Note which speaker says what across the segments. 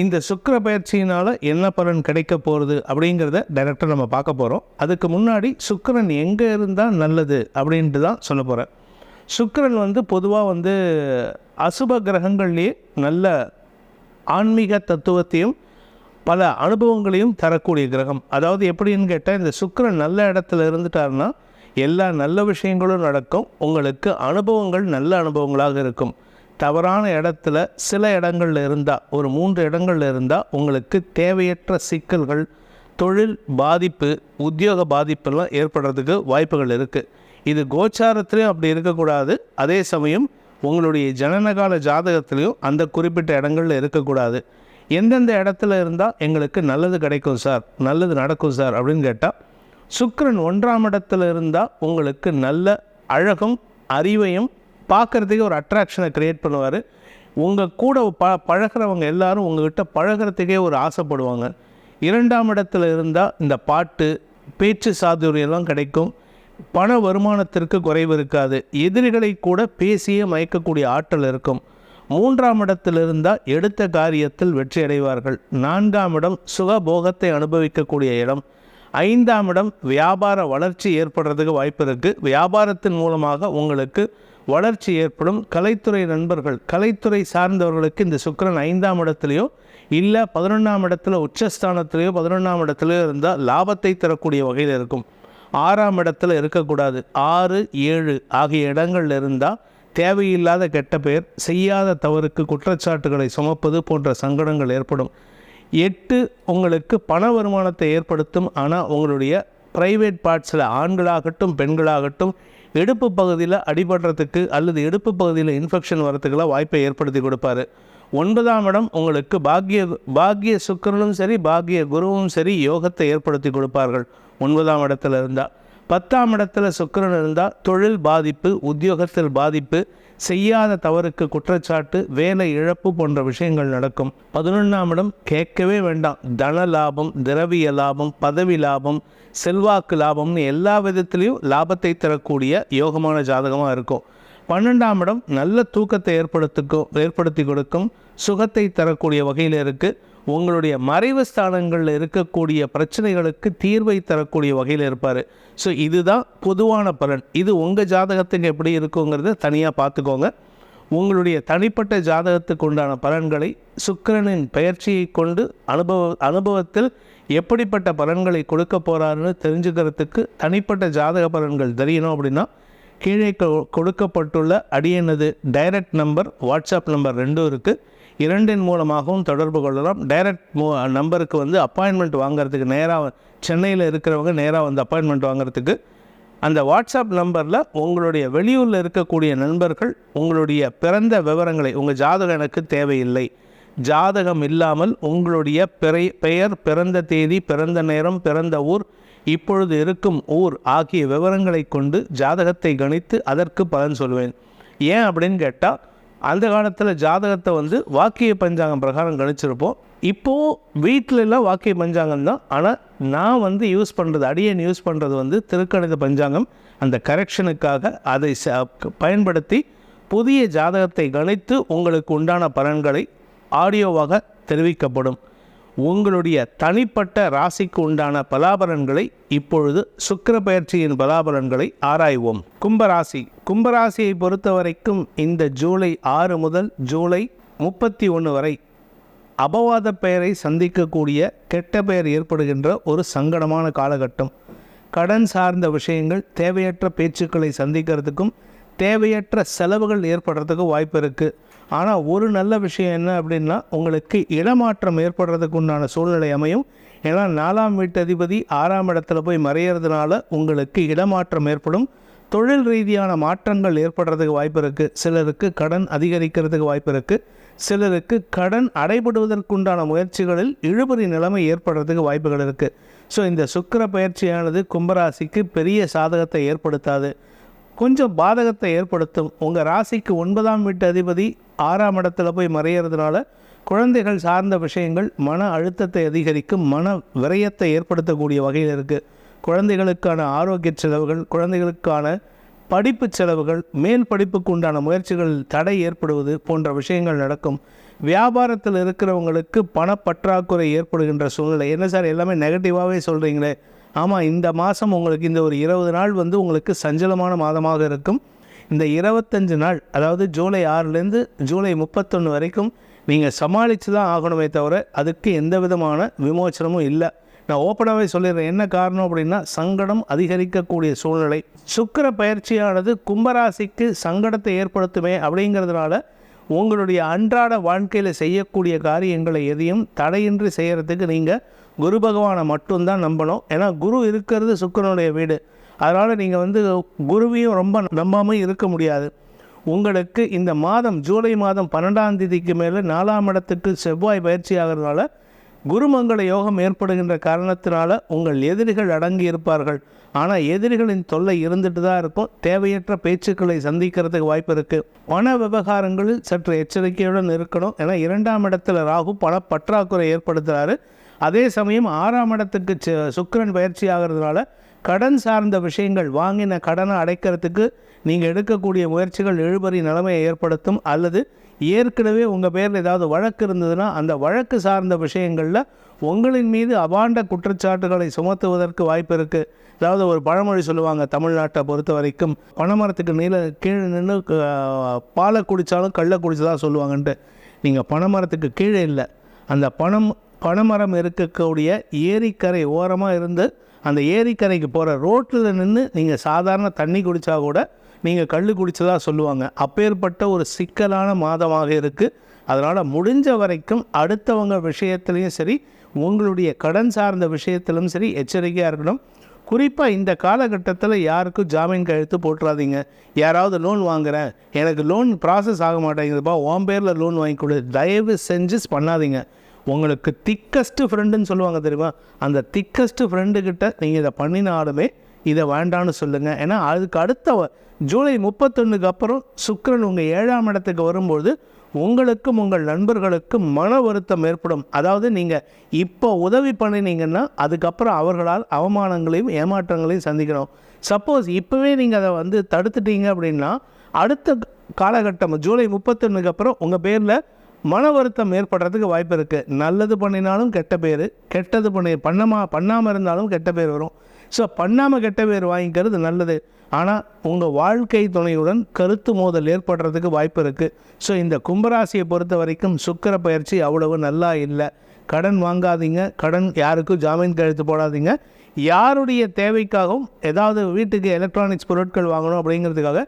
Speaker 1: இந்த சுக்கிர பயிற்சியினால் என்ன பலன் கிடைக்க போகிறது அப்படிங்கிறத டைரக்டாக நம்ம பார்க்க போகிறோம் அதுக்கு முன்னாடி சுக்கரன் எங்கே இருந்தால் நல்லது அப்படின்ட்டு தான் சொல்ல போகிறேன் சுக்கரன் வந்து பொதுவாக வந்து அசுப கிரகங்கள்லேயே நல்ல ஆன்மீக தத்துவத்தையும் பல அனுபவங்களையும் தரக்கூடிய கிரகம். அதாவது எப்படின்னு கேட்டால் இந்த சுக்கரன் நல்ல இடத்துல இருந்துட்டாருன்னா எல்லா நல்ல விஷயங்களும் நடக்கும். உங்களுக்கு அனுபவங்கள் நல்ல அனுபவங்களாக இருக்கும். தவறான இடத்துல சில இடங்கள்ல இருந்தால் ஒரு மூன்று இடங்கள்ல இருந்தால் உங்களுக்கு தேவையற்ற சிக்கல்கள் தொழில் பாதிப்பு உத்தியோக பாதிப்பெல்லாம் ஏற்படுறதுக்கு வாய்ப்புகள் இருக்குது இது கோச்சாரத்துலேயும் அப்படி இருக்கக்கூடாது. அதே சமயம் உங்களுடைய ஜனனகால ஜாதகத்துலேயும் அந்த குறிப்பிட்ட இடங்கள்ல இருக்கக்கூடாது. எந்தெந்த இடத்துல இருந்தால் எங்களுக்கு நல்லது கிடைக்கும் சார் நல்லது நடக்கும் சார் அப்படின்னு கேட்டால் சுக்கரன் ஒன்றாம் இடத்துல இருந்தால் உங்களுக்கு நல்ல அழகும் அறிவையும் பார்க்குறதுக்கே ஒரு அட்ராக்ஷனை க்ரியேட் பண்ணுவார். உங்கள் கூட ப பழகிறவங்க எல்லாரும் உங்ககிட்ட பழகிறதுக்கே ஒரு ஆசைப்படுவாங்க. இரண்டாம் இடத்துல இருந்தால் இந்த பாட்டு பேச்சு சாதுரியெல்லாம் கிடைக்கும். பண வருமானத்திற்கு குறைவு இருக்காது. எதிரிகளை கூட பேசியே மயக்கக்கூடிய ஆற்றல் இருக்கும். மூன்றாம் இடத்தில் இருந்தால் எடுத்த காரியத்தில் வெற்றி அடைவார்கள். நான்காம் இடம் சுகபோகத்தை அனுபவிக்கக்கூடிய இடம். ஐந்தாம் இடம் வியாபார வளர்ச்சி ஏற்படுறதுக்கு வாய்ப்பு இருக்குது வியாபாரத்தின் மூலமாக உங்களுக்கு வளர்ச்சி ஏற்படும். கலைத்துறை நண்பர்கள் கலைத்துறை சார்ந்தவர்களுக்கு இந்த சுக்கிரன் ஐந்தாம் இடத்துலையோ இல்லை பதினொன்றாம் இடத்துல உச்சஸ்தானத்திலேயோ பதினொன்றாம் இடத்துலையோ இருந்தால் லாபத்தை தரக்கூடிய வகையில் இருக்கும். ஆறாம் இடத்துல இருக்கக்கூடாது. ஆறு ஏழு ஆகிய இடங்கள்ல இருந்தால் தேவையில்லாத கெட்ட பெயர் செய்யாத தவறுக்கு குற்றச்சாட்டுகளை சுமப்பது போன்ற சங்கடங்கள் ஏற்படும். எட்டு உங்களுக்கு பண வருமானத்தை ஏற்படுத்தும். ஆனால் உங்களுடைய ப்ரைவேட் பார்ட்ஸில் ஆண்களாகட்டும் பெண்களாகட்டும் இடுப்பு பகுதியில் அடிபடுறதுக்கு அல்லது இடுப்பு பகுதியில் இன்ஃபெக்ஷன் வரத்துக்கெல்லாம் வாய்ப்பை ஏற்படுத்தி கொடுப்பாரு. ஒன்பதாம் இடம் உங்களுக்கு பாக்கிய பாக்கிய சுக்கிரனும் சரி பாக்கிய குருவும் சரி யோகத்தை ஏற்படுத்தி கொடுப்பார்கள். ஒன்பதாம் இடத்துல இருந்தால் பத்தாம் இடத்துல சுக்கிரன் இருந்தால் தொழில் பாதிப்பு உத்தியோகத்தில் பாதிப்பு செய்யாத தவறுக்கு குற்றச்சாட்டு வேலை இழப்பு போன்ற விஷயங்கள் நடக்கும். பதினொன்றாம் இடம் கேட்கவே வேண்டாம். தன லாபம் திரவிய லாபம் பதவி லாபம் செல்வாக்கு லாபம்னு எல்லா விதத்திலையும் லாபத்தை தரக்கூடிய யோகமான ஜாதகமாக இருக்கும். பன்னெண்டாம் இடம் நல்ல தூக்கத்தை ஏற்படுத்திக்கும் ஏற்படுத்தி கொடுக்கும் சுகத்தை தரக்கூடிய வகையில் இருக்குது உங்களுடைய மறைவு ஸ்தானங்களில் இருக்கக்கூடிய பிரச்சனைகளுக்கு தீர்வை தரக்கூடிய வகையில் இருப்பார். ஸோ இதுதான் பொதுவான பலன். இது உங்கள் ஜாதகத்துக்கு எப்படி இருக்குங்கிறத தனியாக பார்த்துக்கோங்க உங்களுடைய தனிப்பட்ட ஜாதகத்துக்கு உண்டான பலன்களை சுக்கிரனின் பெயர்ச்சியை கொண்டு அனுபவ அனுபவத்தில் எப்படிப்பட்ட பலன்களை கொடுக்க போகிறாருன்னு தெரிஞ்சுக்கிறதுக்கு தனிப்பட்ட ஜாதக பலன்கள் தெரியணும் அப்படின்னா கீழே கொ- கொடுக்கப்பட்டுள்ள அடியனது டைரக்ட் நம்பர் வாட்ஸ்அப் நம்பர் ரெண்டும் இருக்குது இரண்டின் மூலமாகவும் தொடர்பு கொள்ளலாம். டைரக்ட் மூ நம்பருக்கு வந்து அப்பாயின்மெண்ட் வாங்குறதுக்கு நேராக சென்னையில் இருக்கிறவங்க நேராக வந்து அப்பாயின்மெண்ட் வாங்குறதுக்கு அந்த வாட்ஸ்அப் நம்பரில் உங்களுடைய வெளியூரில் இருக்கக்கூடிய நண்பர்கள் உங்களுடைய பிறந்த விவரங்களை உங்கள் ஜாதகம் எனக்கு தேவையில்லை. ஜாதகம் இல்லாமல் உங்களுடைய பிறை பெயர் பிறந்த தேதி பிறந்த நேரம் பிறந்த ஊர் இப்பொழுது இருக்கும் ஊர் ஆகிய விவரங்களை கொண்டு ஜாதகத்தை கணித்து அதற்கு பலன் சொல்வேன். ஏன் அப்படின்னு கேட்டால் அந்த காலத்தில் ஜாதகத்தை வந்து வாக்கிய பஞ்சாங்கம் பிரகாரம் கணிச்சிருப்போம். இப்போது வீட்டிலலாம் வாக்கிய பஞ்சாங்கம் தான். ஆனால் நான் வந்து யூஸ் பண்ணுறது அடியன் யூஸ் பண்ணுறது வந்து திருக்கணித பஞ்சாங்கம். அந்த கரெக்ஷனுக்காக அதை ச- பயன்படுத்தி புதிய ஜாதகத்தை கணித்து உங்களுக்கு உண்டான பலன்களை ஆடியோவாக தெரிவிக்கப்படும். உங்களுடைய தனிப்பட்ட ராசிக்கு உண்டான பலாபலன்களை இப்பொழுது சுக்கர பயிற்சியின் பலாபலன்களை ஆராய்வோம். கும்பராசி. கும்பராசியை பொறுத்த வரைக்கும் இந்த ஜூலை ஆறு முதல் ஜூலை முப்பத்தி ஒன்று வரை அபவாத பெயரை சந்திக்கக்கூடிய கெட்ட பெயர் ஏற்படுகின்ற ஒரு சங்கடமான காலகட்டம். கடன் சார்ந்த விஷயங்கள் தேவையற்ற பேச்சுக்களை சந்திக்கிறதுக்கும் தேவையற்ற செலவுகள் ஏற்படுறதுக்கு வாய்ப்பு இருக்குது ஆனால் ஒரு நல்ல விஷயம் என்ன அப்படின்னா உங்களுக்கு இடமாற்றம் ஏற்படுறதுக்கு உண்டான சூழ்நிலை அமையும். ஏன்னா நாலாம் வீட்டு அதிபதி ஆறாம் இடத்துல போய் மறையிறதுனால உங்களுக்கு இடமாற்றம் ஏற்படும். தொழில் ரீதியான மாற்றங்கள் ஏற்படுறதுக்கு வாய்ப்பு இருக்குது சிலருக்கு கடன் அதிகரிக்கிறதுக்கு வாய்ப்பு இருக்குது சிலருக்கு கடன் அடைபடுவதற்குண்டான முயற்சிகளில் இழுபறி நிலைமை ஏற்படுறதுக்கு வாய்ப்புகள் இருக்குது ஸோ இந்த சுக்கிர பயிற்சியானது கும்பராசிக்கு பெரிய சாதகத்தை ஏற்படுத்தாது. கொஞ்சம் பாதகத்தை ஏற்படுத்தும். உங்கள் ராசிக்கு ஒன்பதாம் வீட்டு அதிபதி ஆறாம் இடத்துல போய் மறையிறதுனால குழந்தைகள் சார்ந்த விஷயங்கள் மன அழுத்தத்தை அதிகரிக்கும் மன விரயத்தை ஏற்படுத்தக்கூடிய வகையில் இருக்குது குழந்தைகளுக்கான ஆரோக்கிய செலவுகள் குழந்தைகளுக்கான படிப்பு செலவுகள் மேல் படிப்புக்கு உண்டான முயற்சிகளில் தடை ஏற்படுவது போன்ற விஷயங்கள் நடக்கும். வியாபாரத்தில் இருக்கிறவங்களுக்கு பணப்பற்றாக்குறை ஏற்படுகின்ற சூழ்நிலை. என்ன சார் எல்லாமே நெகட்டிவாகவே சொல்கிறீங்களே ஆமாம் இந்த மாதம் உங்களுக்கு இந்த ஒரு இருபது நாள் வந்து உங்களுக்கு சஞ்சலமான மாதமாக இருக்கும். இந்த இருபத்தஞ்சு நாள் அதாவது ஜூலை ஆறுலேருந்து ஜூலை முப்பத்தொன்று வரைக்கும் நீங்கள் சமாளித்து தான் ஆகணுமே தவிர அதுக்கு எந்த விதமான விமோச்சனமும் இல்லை. நான் ஓப்பனாகவே சொல்லிடுறேன் என்ன காரணம் அப்படின்னா சங்கடம் அதிகரிக்கக்கூடிய சூழ்நிலை. சுக்கிர பயிற்சியானது கும்பராசிக்கு சங்கடத்தை ஏற்படுத்துமே அப்படிங்கிறதுனால உங்களுடைய அன்றாட வாழ்க்கையில் செய்யக்கூடிய காரியங்களை எதையும் தடையின்றி செய்கிறதுக்கு நீங்கள் குரு பகவானை மட்டும்தான் நம்பணும். ஏன்னா குரு இருக்கிறது சுக்கரனுடைய வீடு. அதனால் நீங்கள் வந்து குருவையும் ரொம்ப நம்பாமல் இருக்க முடியாது. உங்களுக்கு இந்த மாதம் ஜூலை மாதம் பன்னெண்டாம் தேதிக்கு மேலே நாலாம் இடத்துக்கு செவ்வாய் பயிற்சி ஆகிறதுனால குருமங்கள யோகம் ஏற்படுகின்ற காரணத்தினால உங்கள் எதிரிகள் அடங்கி இருப்பார்கள். ஆனால் எதிரிகளின் தொல்லை இருந்துட்டு தான் இருக்கும். தேவையற்ற பேச்சுக்களை சந்திக்கிறதுக்கு வாய்ப்பு இருக்குது பண விவகாரங்களில் சற்று எச்சரிக்கையுடன் இருக்கணும். ஏன்னா இரண்டாம் இடத்துல ராகு பண பற்றாக்குறை ஏற்படுத்துகிறாரு அதே சமயம் ஆறாம் இடத்துக்கு சுக்கரன் பயிற்சி ஆகிறதுனால கடன் சார்ந்த விஷயங்கள் வாங்கின கடனை அடைக்கிறதுக்கு நீங்கள் எடுக்கக்கூடிய முயற்சிகள் இழுபறி நிலைமையை ஏற்படுத்தும் அல்லது ஏற்கனவே உங்கள் பேரில் ஏதாவது வழக்கு இருந்ததுன்னா அந்த வழக்கு சார்ந்த விஷயங்களில் உங்களின் மீது அபாண்ட குற்றச்சாட்டுகளை சுமத்துவதற்கு வாய்ப்பு இருக்குது அதாவது ஒரு பழமொழி சொல்லுவாங்க தமிழ்நாட்டை பொறுத்த வரைக்கும் பனைமரத்துக்கு நீல கீழே நின்று பாலை குடித்தாலும் கள்ள குடிச்சதாக சொல்லுவாங்கன்ட்டு. நீங்கள் பனைமரத்துக்கு கீழே இல்லை. அந்த பணம் பனைமரம் இருக்கக்கூடிய ஏரிக்கரை ஓரமாக இருந்து அந்த ஏரிக்கரைக்கு போகிற ரோட்டில் நின்று நீங்கள் சாதாரண தண்ணி குடித்தா கூட நீங்கள் கல் குடித்ததாக சொல்லுவாங்க. அப்பேற்பட்ட ஒரு சிக்கலான மாதமாக இருக்குது அதனால் முடிஞ்ச வரைக்கும் அடுத்தவங்க விஷயத்துலையும் சரி உங்களுடைய கடன் சார்ந்த விஷயத்திலும் சரி எச்சரிக்கையாக இருக்கணும். குறிப்பாக இந்த காலகட்டத்தில் யாருக்கும் ஜாமீன் கழுத்து போட்டுறாதீங்க. யாராவது லோன் வாங்குகிறேன் எனக்கு லோன் ப்ராசஸ் ஆக மாட்டேங்குதுப்பா. உன் பேரில் லோன் வாங்கி கொடு. தயவு செஞ்சு பண்ணாதீங்க. உங்களுக்கு திக்கஸ்ட்டு ஃப்ரெண்டுன்னு சொல்லுவாங்க தெரியுமா? அந்த திக்கஸ்ட்டு ஃப்ரெண்டுக்கிட்ட நீங்கள் இதை பண்ணினாலுமே இதை வேண்டான்னு சொல்லுங்கள் ஏன்னா அதுக்கு அடுத்த ஜூலை முப்பத்தொன்னுக்கு அப்புறம் சுக்கரன் உங்கள் ஏழாம் இடத்துக்கு வரும்போது உங்களுக்கும் உங்கள் நண்பர்களுக்கும் மன வருத்தம் ஏற்படும். அதாவது நீங்கள் இப்போ உதவி பண்ணினீங்கன்னா அதுக்கப்புறம் அவர்களால் அவமானங்களையும் ஏமாற்றங்களையும் சந்திக்கணும். சப்போஸ் இப்போவே நீங்கள் அதை வந்து தடுத்துட்டீங்க அப்படின்னா அடுத்த காலகட்டம் ஜூலை முப்பத்தொன்னுக்கு அப்புறம் உங்கள் பேரில் மன வருத்தம் ஏற்படுறதுக்கு வாய்ப்பு இருக்குது நல்லது பண்ணினாலும் கெட்ட பேர் கெட்டது பண்ணி பண்ணமா பண்ணாமல் இருந்தாலும் கெட்ட பேர் வரும். ஸோ பண்ணாமல் கெட்ட பேர் வாங்கிக்கிறது நல்லது. ஆனால் உங்கள் வாழ்க்கை துணையுடன் கருத்து மோதல் ஏற்படுறதுக்கு வாய்ப்பு இருக்குது ஸோ இந்த கும்பராசியை பொறுத்த வரைக்கும் சுக்கர பயிற்சி அவ்வளவு நல்லா இல்லை. கடன் வாங்காதீங்க. கடன் யாருக்கும் ஜாமீன் கழுத்து போடாதீங்க. யாருடைய தேவைக்காகவும் ஏதாவது வீட்டுக்கு எலக்ட்ரானிக்ஸ் பொருட்கள் வாங்கணும் அப்படிங்கிறதுக்காக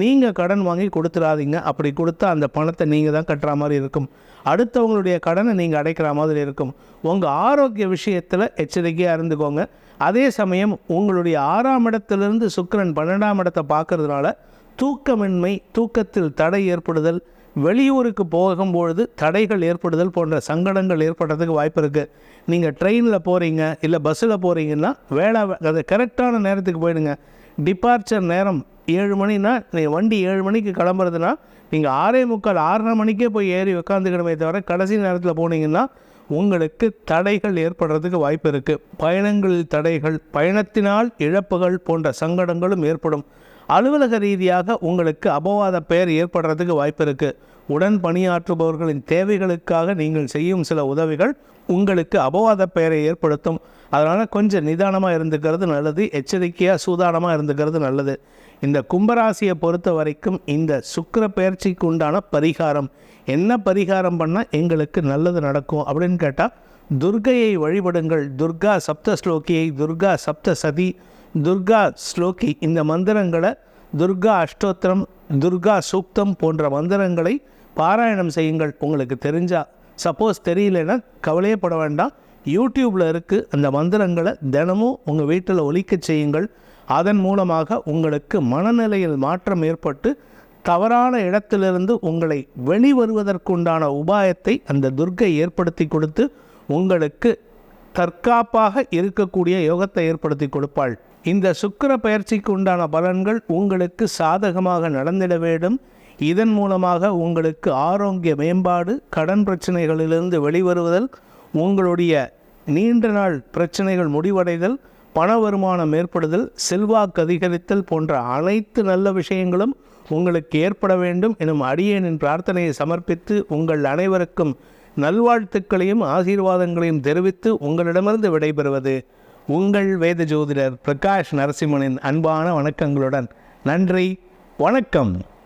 Speaker 1: நீங்கள் கடன் வாங்கி கொடுத்துடாதீங்க. அப்படி கொடுத்தா அந்த பணத்தை நீங்கள் தான் கட்டுற மாதிரி இருக்கும். அடுத்தவங்களுடைய கடனை நீங்கள் அடைக்கிற மாதிரி இருக்கும். உங்கள் ஆரோக்கிய விஷயத்தில் எச்சரிக்கையாக இருந்துக்கோங்க. அதே சமயம் உங்களுடைய ஆறாம் இடத்திலிருந்து சுக்கரன் பன்னெண்டாம் இடத்தை பார்க்கறதுனால தூக்கமின்மை தூக்கத்தில் தடை ஏற்படுதல் வெளியூருக்கு போகும்பொழுது தடைகள் ஏற்படுதல் போன்ற சங்கடங்கள் ஏற்படுறதுக்கு வாய்ப்பு இருக்குது நீங்கள் ட்ரெயினில் போகிறீங்க இல்லை பஸ்ஸில் போகிறீங்கன்னா வேலை அது கரெக்டான நேரத்துக்கு போயிடுங்க. டிபார்ச்சர் நேரம் ஏழு மணினா நீ வண்டி ஏழு மணிக்கு கிளம்புறதுனா நீங்கள் ஆறே முக்கால் ஆறரை மணிக்கே போய் ஏறி உட்காந்துக்கணுமே தவிர கடைசி நேரத்தில் போனீங்கன்னா உங்களுக்கு தடைகள் ஏற்படுறதுக்கு வாய்ப்பு இருக்குது பயணங்களில் தடைகள் பயணத்தினால் இழப்புகள் போன்ற சங்கடங்களும் ஏற்படும். அலுவலக ரீதியாக உங்களுக்கு அபவாத பெயர் ஏற்படுறதுக்கு வாய்ப்பு இருக்குது உடன் பணியாற்றுபவர்களின் தேவைகளுக்காக நீங்கள் செய்யும் சில உதவிகள் உங்களுக்கு அபவாத பெயரை ஏற்படுத்தும். அதனால் கொஞ்சம் நிதானமாக இருந்துக்கிறது நல்லது எச்சரிக்கையாக சூதானமாக இருந்துக்கிறது நல்லது. இந்த கும்பராசியை பொறுத்த வரைக்கும் இந்த சுக்கிர பெயர்ச்சிக்கு உண்டான பரிகாரம். என்ன பரிகாரம் பண்ணால் எங்களுக்கு நல்லது நடக்கும் அப்படின்னு கேட்டால் துர்கையை வழிபடுங்கள். துர்கா சப்த ஸ்லோகியை துர்கா சப்த சதி துர்கா ஸ்லோகி. இந்த மந்திரங்களை துர்கா அஷ்டோத்திரம் துர்கா சூக்தம் போன்ற மந்திரங்களை பாராயணம் செய்யுங்கள். உங்களுக்கு தெரிஞ்சால் சப்போஸ் தெரியலன்னா கவலையப்பட வேண்டாம். யூடியூப்பில் இருக்குது அந்த மந்திரங்களை தினமும் உங்கள் வீட்டில் ஒழிக்க செய்யுங்கள். அதன் மூலமாக உங்களுக்கு மனநிலையில் மாற்றம் ஏற்பட்டு தவறான இடத்திலிருந்து உங்களை வெளிவருவதற்குண்டான உபாயத்தை அந்த துர்க்கை ஏற்படுத்தி கொடுத்து உங்களுக்கு தற்காப்பாக இருக்கக்கூடிய யோகத்தை ஏற்படுத்தி கொடுப்பாள். இந்த சுக்கிர பயிற்சிக்கு உண்டான பலன்கள் உங்களுக்கு சாதகமாக நடந்திட வேண்டும். இதன் மூலமாக உங்களுக்கு ஆரோக்கிய மேம்பாடு கடன் பிரச்சனைகளிலிருந்து வெளிவருவதல் உங்களுடைய நீண்ட நாள் பிரச்சனைகள் முடிவடைதல் பண வருமானம் ஏற்படுதல் செல்வாக்கு அதிகரித்தல் போன்ற அனைத்து நல்ல விஷயங்களும் உங்களுக்கு ஏற்பட வேண்டும் எனும் அடியேனின் பிரார்த்தனையை சமர்ப்பித்து உங்கள் அனைவருக்கும் நல்வாழ்த்துக்களையும் ஆசீர்வாதங்களையும் தெரிவித்து உங்களிடமிருந்து விடைபெறுவது உங்கள் வேத ஜோதிடர் பிரகாஷ் நரசிம்மனின் அன்பான வணக்கங்களுடன். நன்றி வணக்கம்.